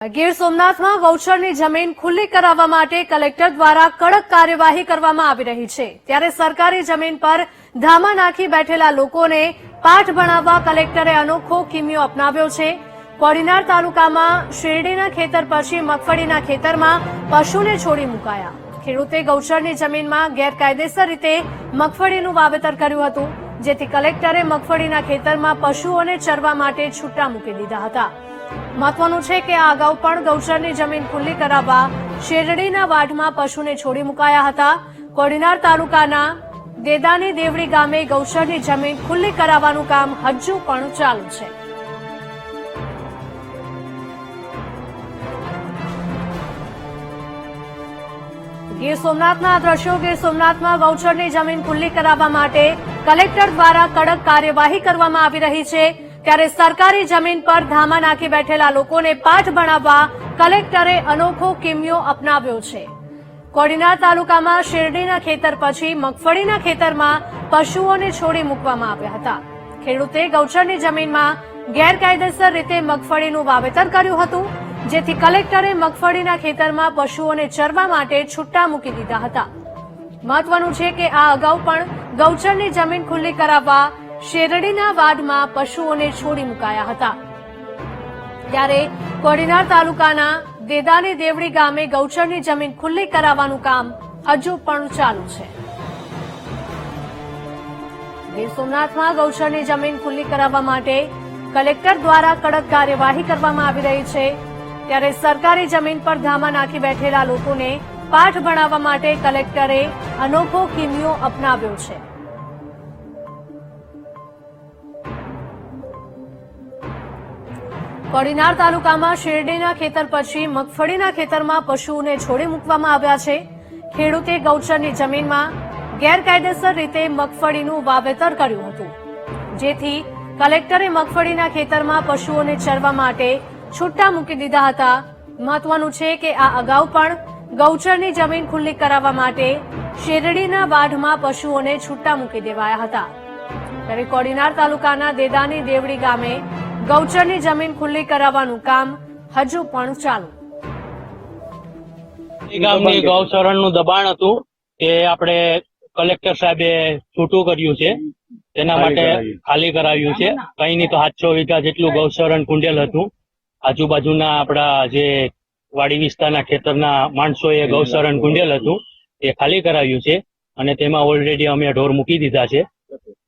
ગીર સોમનાથમાં ગૌચરની જમીન ખુલ્લી કરાવવા માટે કલેક્ટર દ્વારા કડક કાર્યવાહી કરવામાં આવી રહી છે. ત્યારે સરકારી જમીન પર ધામા નાખી બેઠેલા લોકોને પાઠ ભણાવવા કલેક્ટરે અનોખો કિમિયો અપનાવ્યો છે. કોડીનાર તાલુકામાં શેરડીના ખેતર પછી મગફળીના ખેતરમાં પશુને છોડી મુકાયા. ખેડૂતે ગૌચરની જમીનમાં ગેરકાયદેસર રીતે મગફળીનું વાવેતર કર્યું હતું, જેથી કલેક્ટરે મગફળીના ખેતરમાં પશુઓને ચરવા માટે છૂટા મૂકી દીધા હતા. મહત્વનું છે કે આ અગાઉ પણ ગૌચરની જમીન ખુલ્લી કરાવવા શેરડીના વાઢમાં પશુને છોડી મુકાયા હતા. કોડીનાર તાલુકાના દેદાની દેવડી ગામે ગૌચરની જમીન ખુલ્લી કરાવવાનું કામ હજુ પણ ચાલુ છે. ગીર સોમનાથના દ્રશ્યો, ગીર સોમનાથમાં ગૌચરની જમીન ખુલ્લી કરાવવા માટે કલેક્ટર દ્વારા કડક કાર્યવાહી કરવામાં આવી રહી છે. ત્યારે સરકારી જમીન પર ધામા નાખી બેઠેલા લોકોને પાઠ ભણાવવા કલેક્ટરે અનોખો કિમિયો અપનાવ્યો છે. કોડીનાર તાલુકામાં શેરડીના ખેતર પછી મગફળીના ખેતરમાં પશુઓને છોડી મૂકવામાં આવ્યા હતા. ખેડૂતે ગૌચરની જમીનમાં ગેરકાયદેસર રીતે મગફળીનું વાવેતર કર્યું હતું, જેથી કલેક્ટરે મગફળીના ખેતરમાં પશુઓને ચરવા માટે છૂટા મૂકી દીધા હતા. મહત્વનું છે કે આ અગાઉ પણ ગૌચરની જમીન ખુલ્લી કરાવવા શેરડીના વાડમાં પશુઓને છોડી મુકાયા હતા. ત્યારે કોડીનાર તાલુકાના દેદાની દેવડી ગામે ગૌચરની જમીન ખુલ્લી કરાવવાનું કામ હજુ પણ ચાલુ છે. ગીર સોમનાથમાં ગૌચરની જમીન ખુલ્લી કરાવવા માટે કલેક્ટર દ્વારા કડક કાર્યવાહી કરવામાં આવી રહી છે. ત્યારે સરકારી જમીન પર ધામા નાખી બેઠેલા લોકોને પાઠ ભણાવવા માટે કલેક્ટરે અનોખો કિમિયો અપનાવ્યો છે. કોડીનાર તાલુકામાં શેરડીના ખેતર પછી મગફળીના ખેતરમાં પશુઓને છોડી મૂકવામાં આવ્યા છે. ખેડૂતે ગૌચરની જમીનમાં ગેરકાયદેસર રીતે મગફળીનું વાવેતર કર્યું હતું. જેથી કલેક્ટરે મગફળીના ખેતરમાં પશુઓને ચરવા માટે છૂટા મૂકી દીધા હતા. મહત્વનું છે કે આ અગાઉ પણ ગૌચરની જમીન ખુલ્લી કરાવવા માટે શેરડીના વાઢમાં પશુઓને છૂટા મૂકી દેવાયા હતા. ત્યારે કોડીનાર તાલુકાના દેદાની દેવડી ગામે ગૌચરની જમીન ખુલ્લી કરાવવાનું કામ હજુ પણ ચાલુ. એ ગામની ગૌચરણનું દબાણ હતું એ આપણે કલેક્ટર સાહેબે છૂટું કર્યું છે. તેના માટે ખાલી કરાવ્યું છે. કઈ નહીં તો સાતસો વીઘા જેટલું ગૌચરણ કુંડેલ હતું. આજુબાજુના આપણા જે વાડી વિસ્તારના ખેતરના માણસોએ ગૌચરણ કુંડેલ હતું. એ ખાલી કરાવ્યું છે અને તેમાં ઓલરેડી અમે ઢોર મૂકી દીધા છે.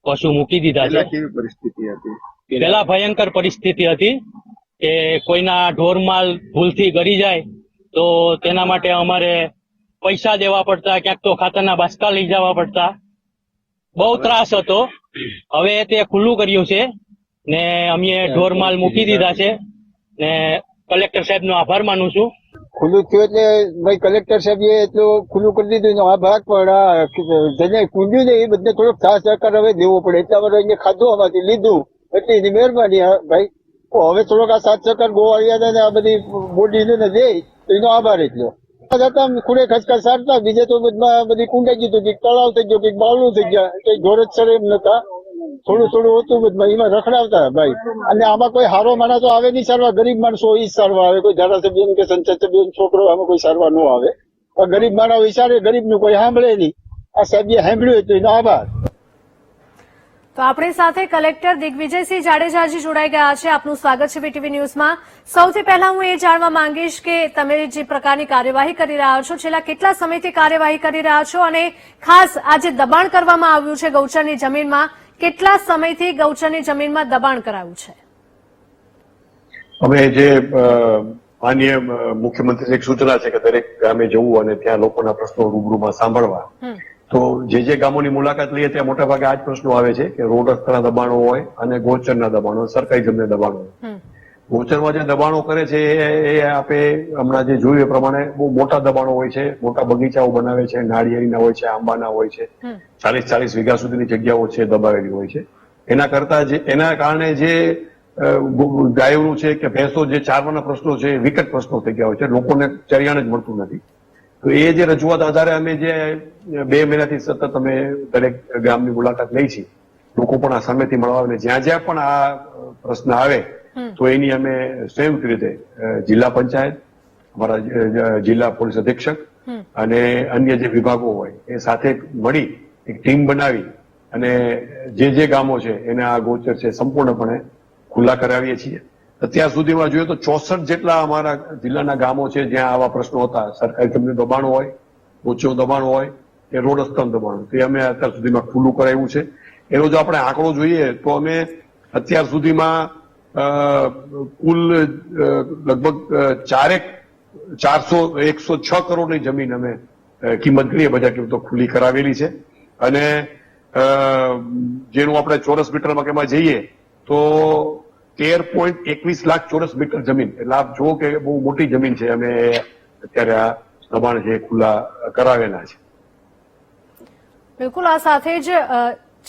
પશુ મૂકી દીધા છે. કેવી પરિસ્થિતિ હતી? પેલા ભયંકર પરિસ્થિતિ હતી કે કોઈના ઢોરમાલ ભૂલથી ગરી જાય તો તેના માટે અમારે પૈસા દેવા પડતા ક્યાંક તો ખાતરના બાસકા લઈ જવા પડતા. બહુ ત્રાસ હતો. હવે તે ખુલ્લું કર્યું છે ને અમે ઢોરમાલ મૂકી દીધા છે ને કલેક્ટર સાહેબ નો આભાર માનું છું. ખુલ્લું થયું એટલે ભાઈ કલેક્ટર સાહેબે એટલું ખુલ્લું કરી દીધું એનો આભાર પણ જેને કુંડ્યું ને એ બધે થોડોક સાથ સહકાર હવે દેવો પડે. એટલા એને ખાધું હોવાથી લીધું. એટલે એની મહેરબાની ભાઈ. હવે થોડોક આ સાત ચક્કર ગોવાળિયા ને આ બધી બોડી ને દે એનો આભાર એટલો જતા ખૂણે ખચકા સારતા બીજે તો બધી કુંડાઈ ગયું હતું, કંઈક તળાવ થઈ ગયો કે બાવલું થઈ ગયા કઈ ઢોર જ સરે એમ નતા. થોડું થોડું હતું બધમાં એમાં રખડાવતા ભાઈ. અને આમાં કોઈ હારો માણસ આવે નહીં સારવા ગરીબ માણસો જ સારવા આવે. કોઈ ધારાસભ્ય કે સંસદ સભ્ય છોકરો આમાં કોઈ સારવા ન આવે. ગરીબ માણસ વિચારે ગરીબનું કોઈ સાંભળે નહીં. આ સાહેબે સાંભળ્યું તો એનો આભાર. તો આપણી સાથે કલેક્ટર દિગ્વિજયસિંહ જાડેજાજી જોડાઈ ગયા છે. આપનું સ્વાગત છે બીટીવી ન્યૂઝમાં. સૌથી પહેલા હું એ જાણવા માંગીશ કે તમે જે પ્રકારની કાર્યવાહી કરી રહ્યા છો છેલ્લા કેટલા સમયથી કાર્યવાહી કરી રહ્યા છો અને ખાસ આજે દબાણ કરવામાં આવ્યું છે ગૌચરની જમીનમાં. કેટલા સમયથી ગૌચરની જમીનમાં દબાણ કરાયું છે? અમે જે માન્ય મુખ્યમંત્રી એક સૂચના છે કે દરેક ગામે જવું અને ત્યાં લોકોના પ્રશ્નો રૂબરૂમાં સાંભળવા. તો જે જે ગામોની મુલાકાત લઈએ ત્યાં મોટા ભાગે આ જ પ્રશ્નો આવે છે કે રોડ રસ્તાના દબાણો હોય અને ગોચરના દબાણો સરકારી જમીન દબાણો હોય. ગોચરમાં જે દબાણો કરે છે એ આપે હમણાં જે જોયું એ પ્રમાણે બહુ મોટા દબાણો હોય છે મોટા બગીચાઓ બનાવે છે નાળિયેરીના હોય છે આંબાના હોય છે ચાલીસ ચાલીસ વીઘા સુધીની જગ્યાઓ છે દબાવેલી હોય છે. એના કરતા જે એના કારણે જે ગાયોનું છે કે ભેંસો જે ચારવાના પ્રશ્નો છે વિકટ પ્રશ્નો થઈ ગયા હોય છે લોકોને ચરિયાણ જ મળતું નથી. તો એ જે રજૂઆત આધારે અમે જે બે મહિનાથી સતત અમે દરેક ગામની મુલાકાત લઈ છીએ. લોકો પણ આ સામેથી મળવા આવે અને જ્યાં જ્યાં પણ આ પ્રશ્ન આવે તો એની અમે સંયુક્ત રીતે જિલ્લા પંચાયત અમારા જિલ્લા પોલીસ અધિક્ષક અને અન્ય જે વિભાગો હોય એ સાથે મળી એક ટીમ બનાવી અને જે જે ગામો છે એને આ ગોચર છે સંપૂર્ણપણે ખુલ્લા કરાવીએ છીએ. અત્યાર સુધીમાં જોઈએ તો ચોસઠ જેટલા અમારા જિલ્લાના ગામો છે જ્યાં આવા પ્રશ્નો હતા. સરકારી જમીન દબાણ હોય ઊંચો દબાણ હોય, કે રોડ દબાણ. તે અમે અત્યાર સુધીમાં ખુલ્લું કરાવ્યું છે. એનો જો આપણે આંકડો જોઈએ તો અમે અત્યાર સુધીમાં કુલ લગભગ ચારેક, ચારસો, એકસો છ કરોડની જમીન અમે કિંમત કરીએ બજાર કિંમતો ખુલ્લી કરાવેલી છે. અને જેનું આપણે ચોરસ મીટરમાં કે જઈએ તો તેર પોઈન્ટ એકવીસ લાખ ચોરસ મીટર જમીન. એટલે આપ જુઓ કે બહુ મોટી જમીન છે અમે અત્યારે આ દબાણ છે ખુલ્લા કરાવેલા છે. બિલકુલ, આ સાથે જ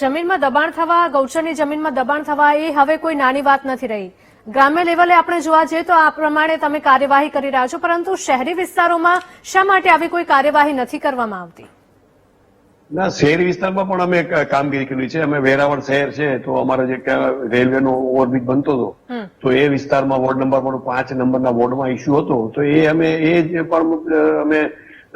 જમીનમાં દબાણ થવા, ગૌચરની જમીનમાં દબાણ થવા એ હવે કોઈ નાની વાત નથી રહી. ગ્રામ્ય લેવલે આપણે જોવા જઈએ તો આ પ્રમાણે તમે કાર્યવાહી કરી રહ્યા છો, પરંતુ શહેરી વિસ્તારોમાં શા માટે આવી કોઈ કાર્યવાહી નથી કરવામાં આવતી? ના શહેર વિસ્તારમાં પણ અમે કામગીરી કરી છે. અમે વેરાવળ શહેર છે તો અમારે જે રેલવેનો ઓવરબ્રિજ બનતો હતો તો એ વિસ્તારમાં વોર્ડ નંબર પણ પાંચ નંબરના વોર્ડમાં ઇસ્યુ હતો. તો એ અમે એ જ પણ અમે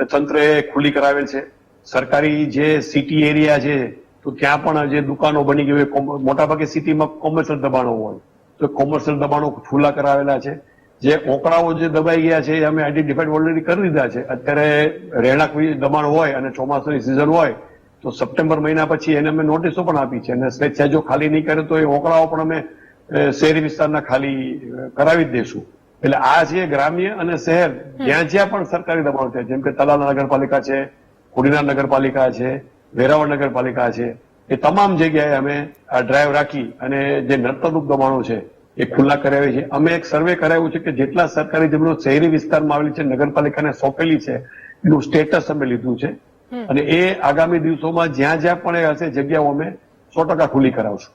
તંત્રએ ખુલ્લી કરાવેલ છે. સરકારી જે સિટી એરિયા છે તો ત્યાં પણ જે દુકાનો બની ગઈ હોય મોટાભાગે સિટીમાં કોમર્શિયલ દબાણો હોય. તો કોમર્શિયલ દબાણો ખુલ્લા કરાવેલા છે. જે ઓકળાઓ જે દબાઈ ગયા છે એ અમે આઈડેન્ટિફાઈડ ઓલરેડી કરી દીધા છે. અત્યારે રહેણાંક દબાણ હોય અને ચોમાસાની સિઝન હોય તો સપ્ટેમ્બર મહિના પછી એને અમે નોટિસો પણ આપી છે. અને સ્વેચ્છા જો ખાલી નહીં કરે તો એ ઓકળાઓ પણ અમે શહેરી વિસ્તારના ખાલી કરાવી જ દઈશું. એટલે આ છે ગ્રામ્ય અને શહેર. જ્યાં જ્યાં પણ સરકારી દબાણ છે જેમ કે તલાલા નગરપાલિકા છે કુડીના નગરપાલિકા છે વેરાવળ નગરપાલિકા છે એ તમામ જગ્યાએ અમે આ ડ્રાઈવ રાખી અને જે નર્તરૂપ દબાણો છે એ ખુલ્લા કરાવી છે. અમે એક સર્વે કરાવ્યું છે કે જેટલા સરકારી જમીનો શહેરી વિસ્તારમાં આવેલી છે નગરપાલિકાને સોંપેલી છે એનું સ્ટેટસ અમે લીધું છે. અને એ આગામી દિવસોમાં જ્યાં જ્યાં પણ એ હશે જગ્યાઓ અમે સો ટકા ખુલ્લી કરાવશું.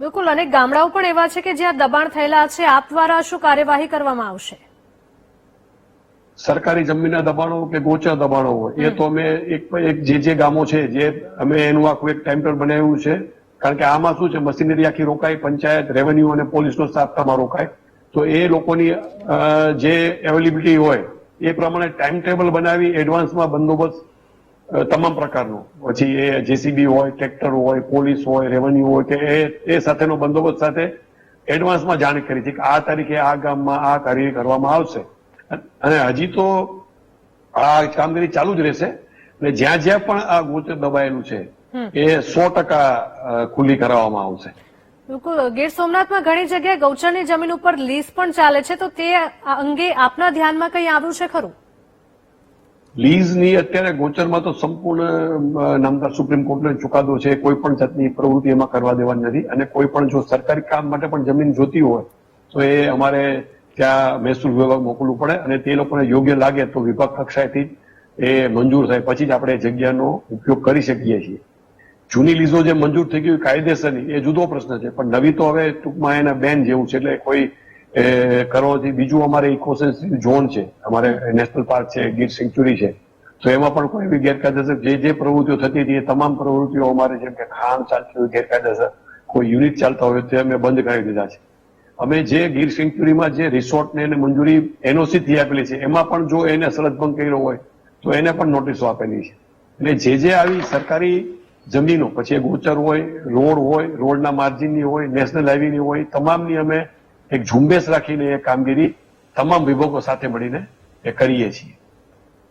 બિલકુલ. અને ગામડાઓ પણ એવા છે કે જ્યાં દબાણ થયેલા છે આપ દ્વારા શું કાર્યવાહી કરવામાં આવશે? સરકારી જમીનના દબાણો કે ગોચર દબાણો એ તો અમે એક એક જે જે ગામો છે જે અમે એનું આખું એક ટાઈમ ટેબલ બનાવ્યું છે કારણ કે આમાં શું છે, મશીનરી આખી રોકાય, પંચાયત રેવન્યુ અને પોલીસનો સ્ટાફ તમારો રોકાય. તો એ લોકોની જે અવેલેબિલિટી હોય, એ પ્રમાણે ટાઈમ ટેબલ બનાવી એડવાન્સમાં બંદોબસ્ત તમામ પ્રકારનો. પછી એ જેસીબી હોય ટ્રેક્ટર હોય, પોલીસ હોય રેવન્યુ હોય, કે એ એ સાથેનો બંદોબસ્ત સાથે એડવાન્સમાં જાણ કરી છે કે આ તારીખે આ ગામમાં આ કાર્ય કરવામાં આવશે. અને હજી તો આ કામગીરી ચાલુ જ રહેશે. અને જ્યાં જ્યાં પણ આ ગોચર દબાયેલું છે એ સો ટકા ખુલ્લી કરાવવામાં આવશે. બિલકુલ. ગીર સોમનાથમાં ઘણી જગ્યાએ ગૌચરની જમીન ઉપર લીઝ પણ ચાલે છે તો તે અંગે આપના ધ્યાનમાં કંઈ આવ્યું છે ખરું? લીઝની અત્યારે ગોચરમાં તો સંપૂર્ણ નામદાર સુપ્રીમ કોર્ટનો ચુકાદો છે. કોઈ પણ જાતની પ્રવૃત્તિ એમાં કરવા દેવાની નથી. અને કોઈ પણ જો સરકારી કામ માટે પણ જમીન જોતી હોય તો એ અમારે ત્યાં મહેસૂલ વિભાગ મોકલવું પડે અને તે લોકોને યોગ્ય લાગે તો વિભાગ કક્ષાએથી એ મંજૂર થાય. પછી જ આપણે એ જગ્યાનો ઉપયોગ કરી શકીએ છીએ. જૂની લીઝો જે મંજૂર થઈ ગઈ કાયદેસરની, એ જુદો પ્રશ્ન છે. પણ નવી તો હવે ટૂંકમાં એના બેન જેવું છે. એટલે કોઈ કરવાથી બીજું અમારે ઇકોસેન્સિટિવ ઝોન છે. અમારે નેશનલ પાર્ક છે, ગીર સેન્ચ્યુરી છે. તો એમાં પણ કોઈ એવી ગેરકાયદેસર, જે જે પ્રવૃત્તિઓ થતી હતી, એ તમામ પ્રવૃત્તિઓ અમારે જેમ કે ખાણ ચાલતી હોય, ગેરકાયદેસર, કોઈ યુનિટ ચાલતા હોય, તે અમે બંધ કરી દીધા છે. અમે જે ગીર સેન્ચ્યુરીમાં જે રિસોર્ટને એને મંજૂરી એનઓસી થી આપેલી છે, એમાં પણ જો એને સરહદભંગ કર્યો હોય, તો એને પણ નોટિસો આપેલી છે. એટલે જે જે આવી સરકારી જમીનો પછી એ ગોચર હોય રોડ હોય રોડના માર્જિનની હોય નેશનલ હાઈવેની હોય તમામની અમે એક ઝુંબેશ રાખીને એ કામગીરી તમામ વિભાગો સાથે મળીને એ કરીએ છીએ.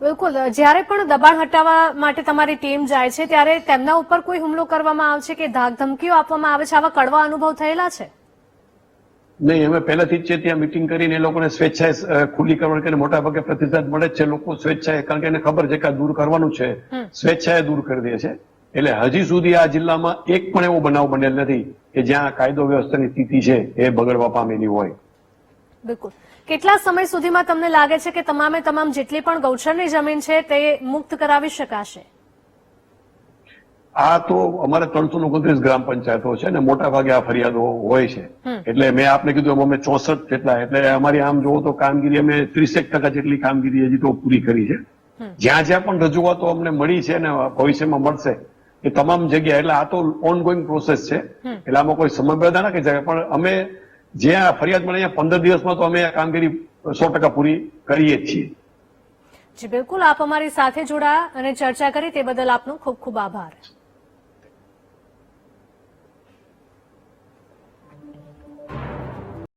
બિલકુલ. જ્યારે પણ દબાણ હટાવવા માટે તમારી ટીમ જાય છે ત્યારે તેમના ઉપર કોઈ હુમલો કરવામાં આવે છે કે ધાક ધમકીઓ આપવામાં આવે છે? આવા કડવા અનુભવ થયેલા છે? નહીં અમે પહેલાથી જ છે ત્યાં મિટિંગ કરીને એ લોકોને સ્વેચ્છાએ ખુલ્લી કરવા કે મોટા ભાગે પ્રતિસાદ મળે જ છે લોકો સ્વેચ્છાએ કારણ કે એને ખબર છે કે આ દૂર કરવાનું છે. સ્વેચ્છાએ દૂર કરી દે છે. એટલે હજી સુધી આ જિલ્લામાં એક પણ એવો બનાવ બનેલ નથી કે જ્યાં કાયદો વ્યવસ્થાની સ્થિતિ છે એ બગડવા પામેલી હોય. બિલકુલ. કેટલા સમય સુધીમાં તમને લાગે છે કે તમામે તમામ જેટલી પણ ગૌચરની જમીન છે તે મુક્ત કરાવી શકાશે? આ તો અમારે ત્રણસો ઓગણત્રીસ ગ્રામ પંચાયતો છે ને મોટા ભાગે આ ફરિયાદો હોય છે. એટલે મેં આપને કીધું અમે ચોસઠ જેટલા એટલે અમારી આમ જોવો તો કામગીરી અમે ત્રીસેક ટકા જેટલી કામગીરી હજી તો પૂરી કરી છે. જ્યાં જ્યાં પણ રજૂઆતો અમને મળી છે ને ભવિષ્યમાં મળશે એ તમામ જગ્યા એટલે આ તો ઓનગોઈંગ પ્રોસેસ છે. એટલે આમાં કોઈ સમયમર્યાદા ના કહી પણ અમે જ્યાં ફરિયાદ મળે ત્યાં પંદર દિવસમાં તો અમે આ કામગીરી સો ટકા પૂરી કરીએ જ છીએ. જી બિલકુલ. આપ અમારી સાથે જોડાયા અને ચર્ચા કરી તે બદલ આપનો ખૂબ ખૂબ આભાર.